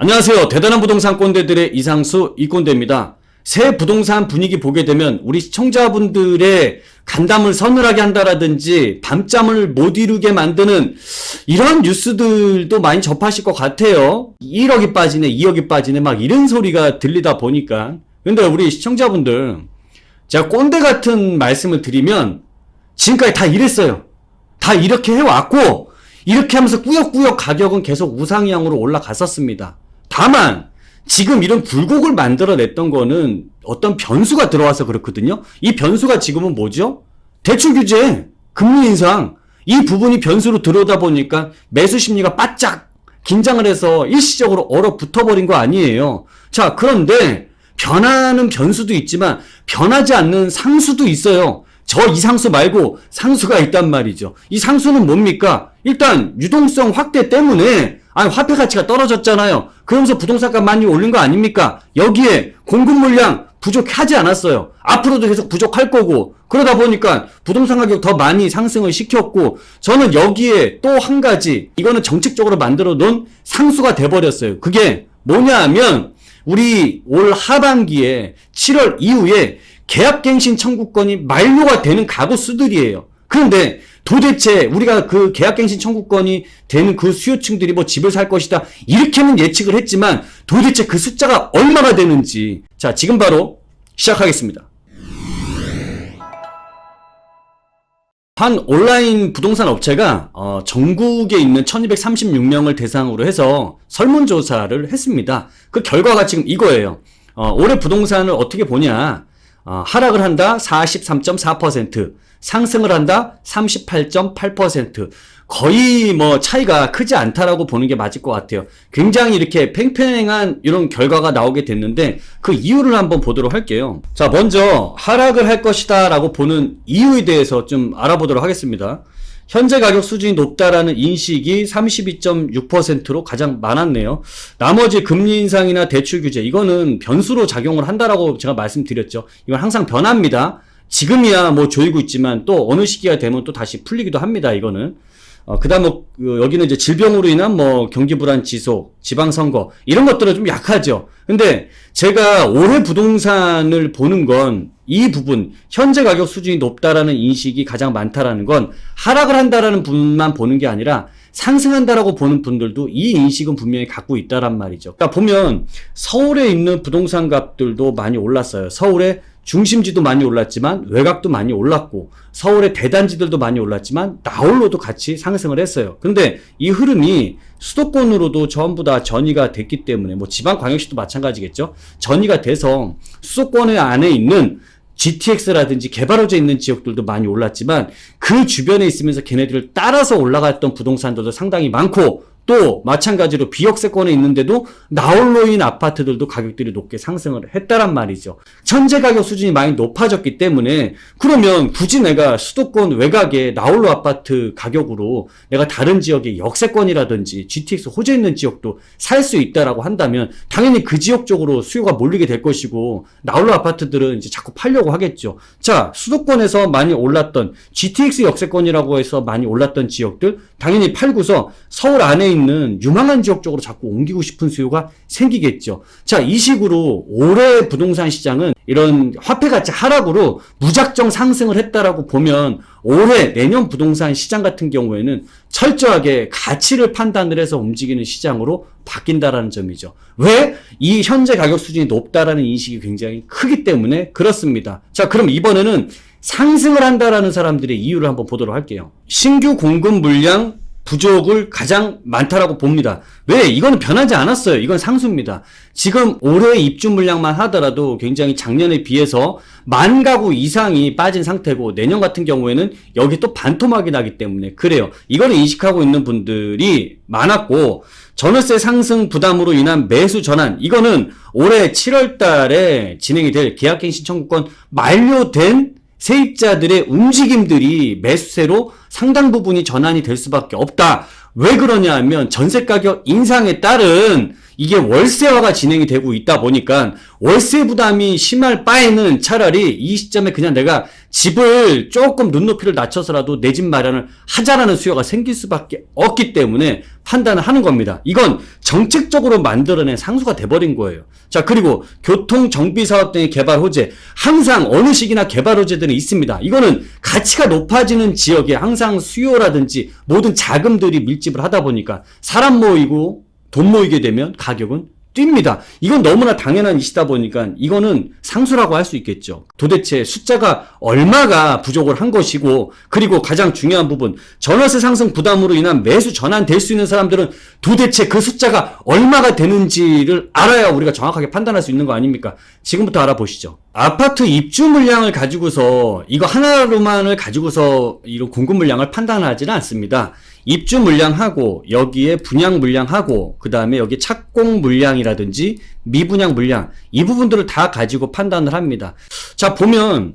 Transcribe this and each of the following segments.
안녕하세요. 대단한 부동산 꼰대들의 이상수 이꼰대입니다. 새 부동산 분위기 보게 되면 우리 시청자분들의 간담을 서늘하게 한다라든지 밤잠을 못 이루게 만드는 이런 뉴스들도 많이 접하실 것 같아요. 1억이 빠지네, 2억이 빠지네, 막 이런 소리가 들리다 보니까. 근데 우리 시청자분들, 제가 꼰대 같은 말씀을 드리면 지금까지 다 이랬어요. 다 이렇게 해왔고, 이렇게 하면서 꾸역꾸역 가격은 계속 우상향으로 올라갔었습니다. 다만, 지금 이런 굴곡을 만들어냈던 거는 어떤 변수가 들어와서 그렇거든요. 이 변수가 지금은 뭐죠? 대출 규제, 금리 인상, 이 부분이 변수로 들어오다 보니까 매수 심리가 바짝 긴장을 해서 일시적으로 얼어붙어 버린 거 아니에요. 자, 그런데 변하는 변수도 있지만 변하지 않는 상수도 있어요. 저 이상수 말고 상수가 있단 말이죠. 이 상수는 뭡니까? 일단 유동성 확대 때문에 아니 화폐 가치가 떨어졌잖아요. 그러면서 부동산가 많이 올린 거 아닙니까? 여기에 공급 물량 부족하지 않았어요. 앞으로도 계속 부족할 거고 그러다 보니까 부동산 가격 더 많이 상승을 시켰고 저는 여기에 또 한 가지 이거는 정책적으로 만들어 놓은 상수가 돼 버렸어요. 그게 뭐냐 하면 우리 올 하반기에 7월 이후에 계약갱신 청구권이 만료가 되는 가구 수들이에요. 그런데 도대체 우리가 그 계약갱신 청구권이 되는 그 수요층들이 뭐 집을 살 것이다 이렇게는 예측을 했지만 도대체 그 숫자가 얼마나 되는지 자 지금 바로 시작하겠습니다. 한 온라인 부동산 업체가 어, 전국에 있는 1236명을 대상으로 해서 설문조사를 했습니다. 그 결과가 지금 이거예요. 어, 올해 부동산을 어떻게 보냐? 어, 하락을 한다 43.4%, 상승을 한다 38.8%. 거의 뭐 차이가 크지 않다라고 보는 게 맞을 것 같아요. 굉장히 이렇게 팽팽한 이런 결과가 나오게 됐는데 그 이유를 한번 보도록 할게요. 자, 먼저 하락을 할 것이다 라고 보는 이유에 대해서 좀 알아보도록 하겠습니다. 현재 가격 수준이 높다라는 인식이 32.6%로 가장 많았네요. 나머지 금리 인상이나 대출 규제 이거는 변수로 작용을 한다라고 제가 말씀드렸죠. 이건 항상 변합니다. 지금이야 뭐 조이고 있지만 또 어느 시기가 되면 또 다시 풀리기도 합니다. 이거는. 어, 그 다음, 뭐, 그, 여기는 이제 질병으로 인한 뭐, 경기 불안 지속, 지방 선거, 이런 것들은 좀 약하죠. 근데 제가 올해 부동산을 보는 건 이 부분, 현재 가격 수준이 높다라는 인식이 가장 많다라는 건 하락을 한다라는 분만 보는 게 아니라 상승한다라고 보는 분들도 이 인식은 분명히 갖고 있다란 말이죠. 그러니까 보면 서울에 있는 부동산 값들도 많이 올랐어요. 서울에 중심지도 많이 올랐지만 외곽도 많이 올랐고 서울의 대단지들도 많이 올랐지만 나홀로도 같이 상승을 했어요. 근데 이 흐름이 수도권으로도 전부 다 전이가 됐기 때문에 뭐 지방 광역시도 마찬가지겠죠. 전이가 돼서 수도권 안에 있는 GTX라든지 개발호재 있는 지역들도 많이 올랐지만 그 주변에 있으면서 걔네들을 따라서 올라갔던 부동산들도 상당히 많고 또 마찬가지로 비역세권에 있는데도 나홀로 인 아파트들도 가격들이 높게 상승을 했다란 말이죠. 현재 가격 수준이 많이 높아졌기 때문에 그러면 굳이 내가 수도권 외곽에 나홀로 아파트 가격으로 내가 다른 지역의 역세권이라든지 GTX 호재 있는 지역도 살 수 있다라고 한다면 당연히 그 지역 쪽으로 수요가 몰리게 될 것이고 나홀로 아파트들은 이제 자꾸 팔려고 하겠죠. 자, 수도권에서 많이 올랐던 GTX 역세권이라고 해서 많이 올랐던 지역들 당연히 팔고서 서울 안에 있는 유망한 지역 쪽으로 자꾸 옮기고 싶은 수요가 생기겠죠. 자, 이 식으로 올해 부동산 시장은 이런 화폐 가치 하락으로 무작정 상승을 했다라고 보면 올해 내년 부동산 시장 같은 경우에는 철저하게 가치를 판단을 해서 움직이는 시장으로 바뀐다라는 점이죠. 왜? 이 현재 가격 수준이 높다라는 인식이 굉장히 크기 때문에 그렇습니다. 자, 그럼 이번에는 상승을 한다라는 사람들의 이유를 한번 보도록 할게요. 신규 공급 물량 부족을 가장 많다라고 봅니다. 왜? 이거는 변하지 않았어요. 이건 상수입니다. 지금 올해 입주 물량만 하더라도 굉장히 작년에 비해서 만 가구 이상이 빠진 상태고 내년 같은 경우에는 여기 또 반토막이 나기 때문에 그래요. 이거를 인식하고 있는 분들이 많았고 전월세 상승 부담으로 인한 매수 전환 이거는 올해 7월 달에 진행이 될 계약갱신 청구권 만료된 세입자들의 움직임들이 매수세로 상당 부분이 전환이 될 수밖에 없다. 왜 그러냐 하면 전세 가격 인상에 따른 이게 월세화가 진행이 되고 있다 보니까 월세 부담이 심할 바에는 차라리 이 시점에 그냥 내가 집을 조금 눈높이를 낮춰서라도 내 집 마련을 하자라는 수요가 생길 수밖에 없기 때문에 판단을 하는 겁니다. 이건 정책적으로 만들어낸 상수가 돼버린 거예요. 자, 그리고 교통 정비 사업 등의 개발 호재. 항상 어느 시기나 개발 호재들은 있습니다. 이거는 가치가 높아지는 지역에 항상 수요라든지 모든 자금들이 밀집을 하다 보니까 사람 모이고 돈 모이게 되면 가격은 뜁니다. 이건 너무나 당연한 이시다 보니까 이거는 상수라고 할 수 있겠죠. 도대체 숫자가 얼마가 부족을 한 것이고 그리고 가장 중요한 부분 전월세 상승 부담으로 인한 매수 전환될 수 있는 사람들은 도대체 그 숫자가 얼마가 되는지를 알아야 우리가 정확하게 판단할 수 있는 거 아닙니까? 지금부터 알아보시죠. 아파트 입주 물량을 가지고서 이거 하나로만을 가지고서 이런 공급 물량을 판단하지는 않습니다. 입주 물량하고 여기에 분양 물량하고 그 다음에 여기 착공 물량이라든지 미분양 물량 이 부분들을 다 가지고 판단을 합니다. 자 보면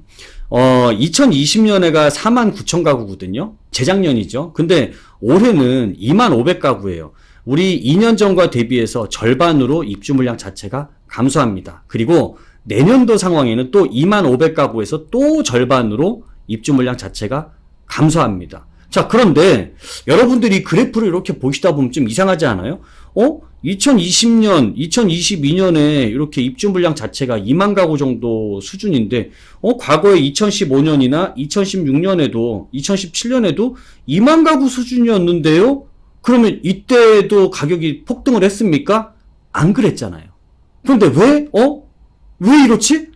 어 2020년에가 4만 9천 가구거든요. 재작년이죠. 근데 올해는 2만 500 가구예요. 우리 2년 전과 대비해서 절반으로 입주 물량 자체가 감소합니다. 그리고 내년도 상황에는 또 2만 500 가구에서 또 절반으로 입주 물량 자체가 감소합니다. 자, 그런데 여러분들이 그래프를 이렇게 보시다 보면 좀 이상하지 않아요? 어? 2020년, 2022년에 이렇게 입주 물량 자체가 2만 가구 정도 수준인데, 어, 과거에 2015년이나 2016년에도, 2017년에도 2만 가구 수준이었는데요? 그러면 이때도 가격이 폭등을 했습니까? 안 그랬잖아요. 그런데 왜? 어? 왜 이렇지?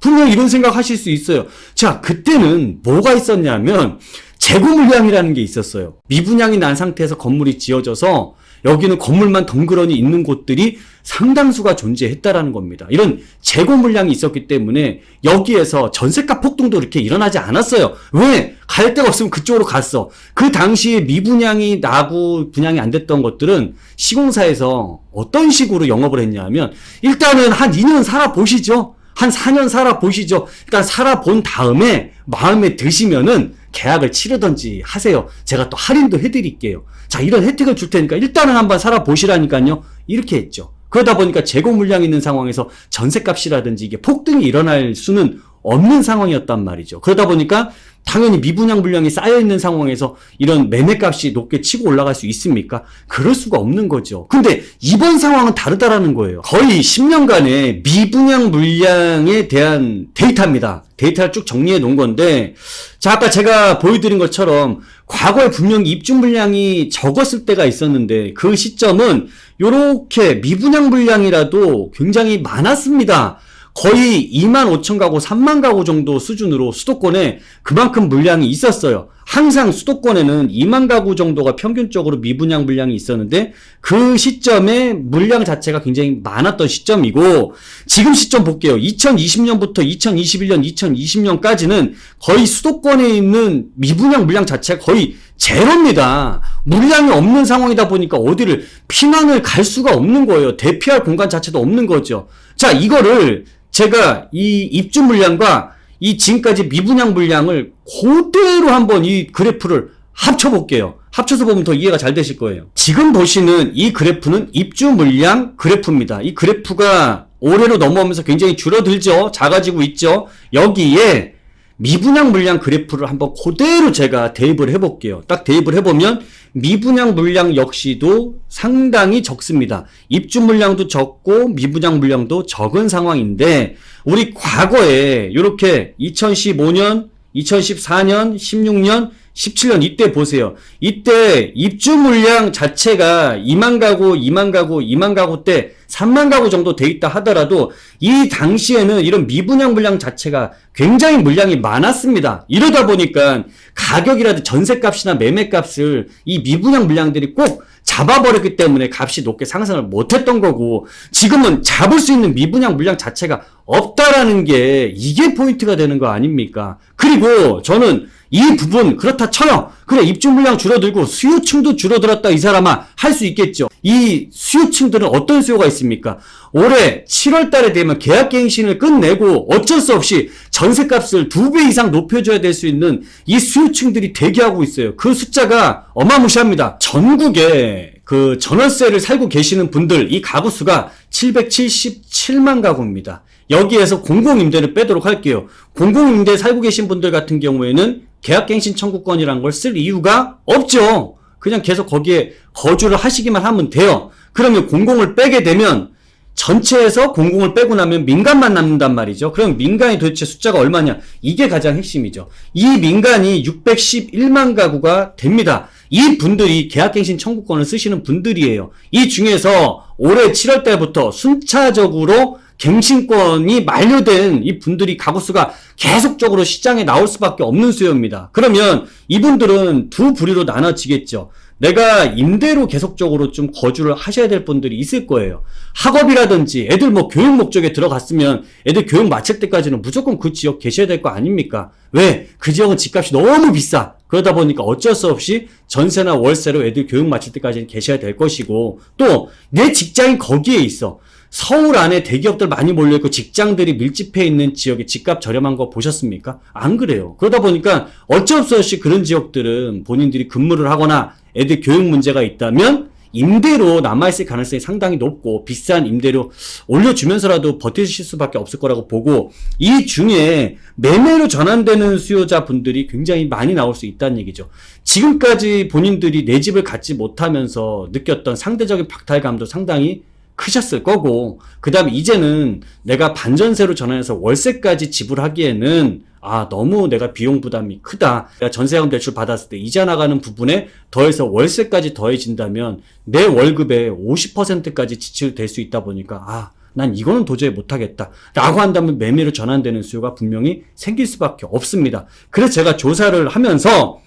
분명 이런 생각 하실 수 있어요. 자, 그때는 뭐가 있었냐면, 재고 물량이라는 게 있었어요. 미분양이 난 상태에서 건물이 지어져서 여기는 건물만 덩그러니 있는 곳들이 상당수가 존재했다라는 겁니다. 이런 재고 물량이 있었기 때문에 여기에서 전세가 폭등도 이렇게 일어나지 않았어요. 왜? 갈 데가 없으면 그쪽으로 갔어. 그 당시에 미분양이 나고 분양이 안 됐던 것들은 시공사에서 어떤 식으로 영업을 했냐면 일단은 한 2년 살아보시죠. 한 4년 살아보시죠. 일단 살아본 다음에 마음에 드시면은 계약을 치르든지 하세요. 제가 또 할인도 해드릴게요. 자, 이런 혜택을 줄 테니까 일단은 한번 살아보시라니까요. 이렇게 했죠. 그러다 보니까 재고 물량이 있는 상황에서 전세값이라든지 이게 폭등이 일어날 수는 없는 상황이었단 말이죠. 그러다 보니까 당연히 미분양 물량이 쌓여 있는 상황에서 이런 매매값이 높게 치고 올라갈 수 있습니까? 그럴 수가 없는 거죠. 근데 이번 상황은 다르다라는 거예요. 거의 10년간의 미분양 물량에 대한 데이터입니다. 데이터를 쭉 정리해 놓은 건데, 자, 아까 제가 보여드린 것처럼 과거에 분명히 입주 물량이 적었을 때가 있었는데, 그 시점은 요렇게 미분양 물량이라도 굉장히 많았습니다. 거의 2만 5천 가구, 3만 가구 정도 수준으로 수도권에 그만큼 물량이 있었어요. 항상 수도권에는 2만 가구 정도가 평균적으로 미분양 물량이 있었는데 그 시점에 물량 자체가 굉장히 많았던 시점이고 지금 시점 볼게요. 2020년부터 2021년, 2020년까지는 거의 수도권에 있는 미분양 물량 자체가 거의 제로입니다. 물량이 없는 상황이다 보니까 어디를 피난을 갈 수가 없는 거예요. 대피할 공간 자체도 없는 거죠. 자, 이거를 제가 이 입주 물량과 이 지금까지 미분양 물량을 그대로 한번 이 그래프를 합쳐볼게요. 합쳐서 보면 더 이해가 잘 되실 거예요. 지금 보시는 이 그래프는 입주 물량 그래프입니다. 이 그래프가 올해로 넘어오면서 굉장히 줄어들죠. 작아지고 있죠. 여기에 미분양 물량 그래프를 한번 그대로 제가 대입을 해볼게요. 딱 대입을 해보면 미분양 물량 역시도 상당히 적습니다. 입주 물량도 적고 미분양 물량도 적은 상황인데 우리 과거에 이렇게 2015년, 2014년, 16년, 17년 이때 보세요. 이때 입주 물량 자체가 2만 가구, 2만 가구, 2만 가구 때 3만 가구 정도 돼 있다 하더라도 이 당시에는 이런 미분양 물량 자체가 굉장히 물량이 많았습니다. 이러다 보니까 가격이라도 전세값이나 매매값을 이 미분양 물량들이 꼭 잡아버렸기 때문에 값이 높게 상승을 못했던 거고 지금은 잡을 수 있는 미분양 물량 자체가 없다라는 게 이게 포인트가 되는 거 아닙니까? 그리고 저는 이 부분 그렇다 쳐요. 그래 입주 물량 줄어들고 수요층도 줄어들었다 이 사람아 할 수 있겠죠. 이 수요층들은 어떤 수요가 있습니까? 올해 7월 달에 되면 계약갱신을 끝내고 어쩔 수 없이 전세값을 두 배 이상 높여줘야 될 수 있는 이 수요층들이 대기하고 있어요. 그 숫자가 어마무시합니다. 전국에 그 전월세를 살고 계시는 분들 이 가구 수가 777만 가구입니다. 여기에서 공공임대를 빼도록 할게요. 공공임대 살고 계신 분들 같은 경우에는 계약갱신 청구권이란 걸 쓸 이유가 없죠. 그냥 계속 거기에 거주를 하시기만 하면 돼요. 그러면 공공을 빼게 되면 전체에서 공공을 빼고 나면 민간만 남는단 말이죠. 그럼 민간이 도대체 숫자가 얼마냐? 이게 가장 핵심이죠. 이 민간이 611만 가구가 됩니다. 이 분들이 계약갱신 청구권을 쓰시는 분들이에요. 이 중에서 올해 7월 달부터 순차적으로 갱신권이 만료된 이 분들이 가구 수가 계속적으로 시장에 나올 수밖에 없는 수요입니다. 그러면 이분들은 두 부류로 나눠지겠죠. 내가 임대로 계속적으로 좀 거주를 하셔야 될 분들이 있을 거예요. 학업이라든지 애들 뭐 교육 목적에 들어갔으면 애들 교육 마칠 때까지는 무조건 그 지역 계셔야 될 거 아닙니까? 왜? 그 지역은 집값이 너무 비싸. 그러다 보니까 어쩔 수 없이 전세나 월세로 애들 교육 마칠 때까지는 계셔야 될 것이고 또 내 직장이 거기에 있어. 서울 안에 대기업들 많이 몰려있고 직장들이 밀집해 있는 지역에 집값 저렴한 거 보셨습니까? 안 그래요. 그러다 보니까 어쩔 수 없이 그런 지역들은 본인들이 근무를 하거나 애들 교육 문제가 있다면 임대로 남아있을 가능성이 상당히 높고 비싼 임대료 올려주면서라도 버티실 수밖에 없을 거라고 보고 이 중에 매매로 전환되는 수요자 분들이 굉장히 많이 나올 수 있다는 얘기죠. 지금까지 본인들이 내 집을 갖지 못하면서 느꼈던 상대적인 박탈감도 상당히 크셨을 거고 그 다음에 이제는 내가 반전세로 전환해서 월세까지 지불하기에는 아 너무 내가 비용 부담이 크다 내가 전세금 대출 받았을 때 이자 나가는 부분에 더해서 월세까지 더해진다면 내 월급의 50%까지 지출될 수 있다 보니까 아 난 이거는 도저히 못하겠다. 라고 한다면 매매로 전환되는 수요가 분명히 생길 수밖에 없습니다. 그래서 제가 조사를 하면서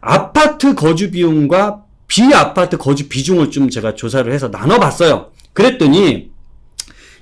아파트 거주 비용과 비아파트 거주 비중을 좀 제가 조사를 해서 나눠봤어요. 그랬더니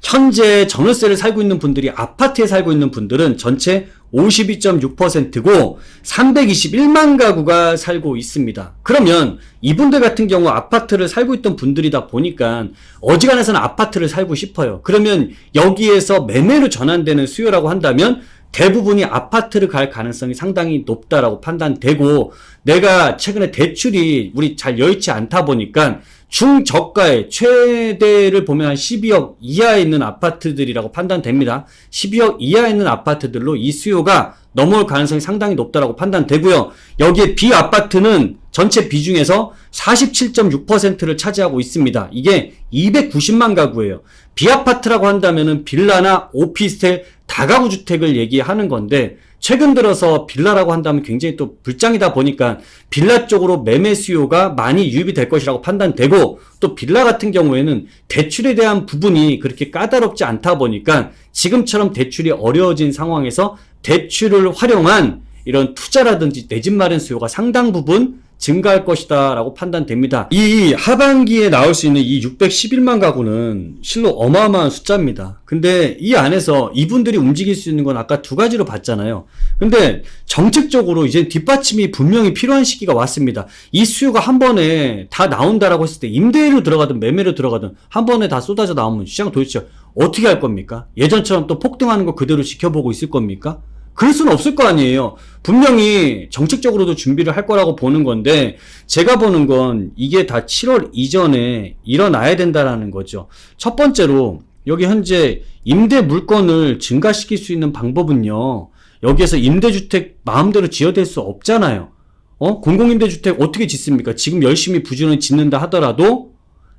현재 전월세를 살고 있는 분들이 아파트에 살고 있는 분들은 전체 52.6%고 321만 가구가 살고 있습니다. 그러면 이분들 같은 경우 아파트를 살고 있던 분들이다 보니까 어지간해서는 아파트를 살고 싶어요. 그러면 여기에서 매매로 전환되는 수요라고 한다면 대부분이 아파트를 갈 가능성이 상당히 높다라고 판단되고 내가 최근에 대출이 우리 잘 여의치 않다 보니까 중저가의 최대를 보면 한 12억 이하에 있는 아파트들이라고 판단됩니다. 12억 이하에 있는 아파트들로 이 수요가 넘어올 가능성이 상당히 높다라고 판단되고요. 여기에 비아파트는 전체 비중에서 47.6%를 차지하고 있습니다. 이게 290만 가구예요. 비아파트라고 한다면은 빌라나 오피스텔 다가구 주택을 얘기하는 건데 최근 들어서 빌라라고 한다면 굉장히 또 불장이다 보니까 빌라 쪽으로 매매 수요가 많이 유입이 될 것이라고 판단되고 또 빌라 같은 경우에는 대출에 대한 부분이 그렇게 까다롭지 않다 보니까 지금처럼 대출이 어려워진 상황에서 대출을 활용한 이런 투자라든지 내 집 마련 수요가 상당 부분 증가할 것이다 라고 판단됩니다. 이 하반기에 나올 수 있는 이 611만 가구는 실로 어마어마한 숫자입니다. 근데 이 안에서 이분들이 움직일 수 있는 건 아까 두 가지로 봤잖아요. 근데 정책적으로 이제 뒷받침이 분명히 필요한 시기가 왔습니다. 이 수요가 한 번에 다 나온다라고 했을 때 임대로 들어가든 매매로 들어가든 한 번에 다 쏟아져 나오면 시장 도대체 어떻게 할 겁니까? 예전처럼 또 폭등하는 거 그대로 지켜보고 있을 겁니까? 그럴 수는 없을 거 아니에요. 분명히 정책적으로도 준비를 할 거라고 보는 건데 제가 보는 건 이게 다 7월 이전에 일어나야 된다라는 거죠. 첫 번째로 여기 현재 임대 물건을 증가시킬 수 있는 방법은요. 여기에서 임대주택 마음대로 지어댈 수 없잖아요. 어? 공공임대주택 어떻게 짓습니까? 지금 열심히 부지런히 짓는다 하더라도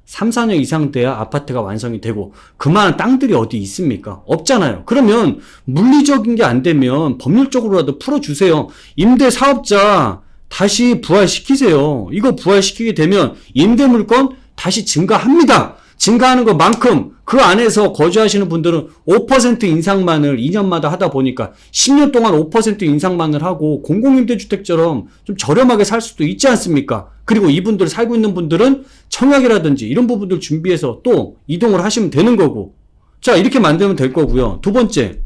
3, 4년 이상 돼야 아파트가 완성이 되고 그만한 땅들이 어디 있습니까? 없잖아요. 그러면 물리적인 게 안 되면 법률적으로라도 풀어주세요. 임대 사업자 다시 부활시키세요. 이거 부활시키게 되면 임대 물건 다시 증가합니다. 증가하는 것만큼 그 안에서 거주하시는 분들은 5% 인상만을 2년마다 하다 보니까 10년 동안 5% 인상만을 하고 공공임대주택처럼 좀 저렴하게 살 수도 있지 않습니까? 그리고 이분들 살고 있는 분들은 청약이라든지 이런 부분들 준비해서 또 이동을 하시면 되는 거고. 자, 이렇게 만들면 될 거고요. 두 번째.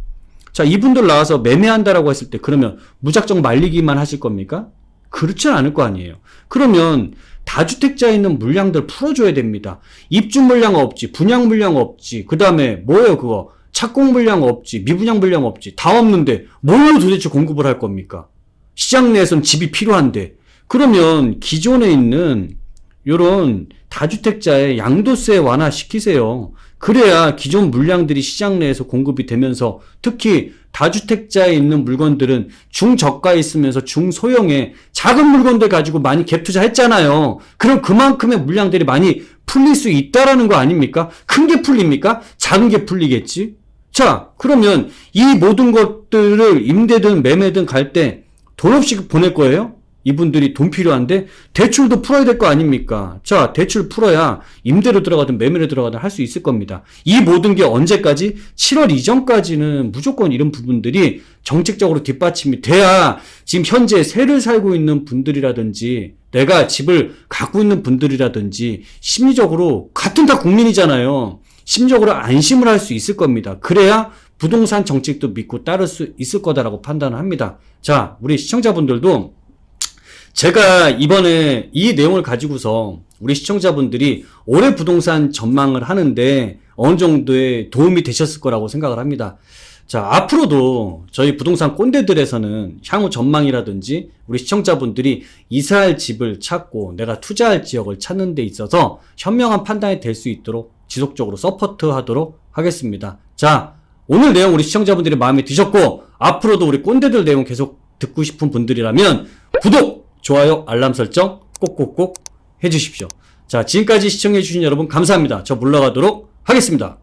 자, 이분들 나와서 매매한다라고 했을 때 그러면 무작정 말리기만 하실 겁니까? 그렇진 않을 거 아니에요. 그러면 다주택자에 있는 물량들 풀어줘야 됩니다. 입주 물량 없지, 분양 물량 없지, 그 다음에 뭐예요 그거? 착공 물량 없지, 미분양 물량 없지, 다 없는데 뭘로 도대체 공급을 할 겁니까? 시장 내에선 집이 필요한데 그러면 기존에 있는 요런 다주택자의 양도세 완화시키세요. 그래야 기존 물량들이 시장 내에서 공급이 되면서 특히 다주택자에 있는 물건들은 중저가에 있으면서 중소형의 작은 물건들 가지고 많이 갭 투자했잖아요. 그럼 그만큼의 물량들이 많이 풀릴 수 있다라는 거 아닙니까? 큰 게 풀립니까? 작은 게 풀리겠지? 자, 그러면 이 모든 것들을 임대든 매매든 갈 때 돈 없이 보낼 거예요? 이분들이 돈 필요한데 대출도 풀어야 될 거 아닙니까? 자, 대출 풀어야 임대로 들어가든 매매로 들어가든 할 수 있을 겁니다. 이 모든 게 언제까지? 7월 이전까지는 무조건 이런 부분들이 정책적으로 뒷받침이 돼야 지금 현재 세를 살고 있는 분들이라든지 내가 집을 갖고 있는 분들이라든지 심리적으로 같은 다 국민이잖아요. 심적으로 안심을 할 수 있을 겁니다. 그래야 부동산 정책도 믿고 따를 수 있을 거다라고 판단을 합니다. 자, 우리 시청자분들도 제가 이번에 이 내용을 가지고서 우리 시청자분들이 올해 부동산 전망을 하는데 어느 정도의 도움이 되셨을 거라고 생각을 합니다. 자, 앞으로도 저희 부동산 꼰대들에서는 향후 전망이라든지 우리 시청자분들이 이사할 집을 찾고 내가 투자할 지역을 찾는 데 있어서 현명한 판단이 될 수 있도록 지속적으로 서포트 하도록 하겠습니다. 자, 오늘 내용 우리 시청자분들이 마음에 드셨고 앞으로도 우리 꼰대들 내용 계속 듣고 싶은 분들이라면 구독, 좋아요, 알람 설정 꼭꼭꼭 해주십시오. 자, 지금까지 시청해주신 여러분 감사합니다. 저 물러가도록 하겠습니다.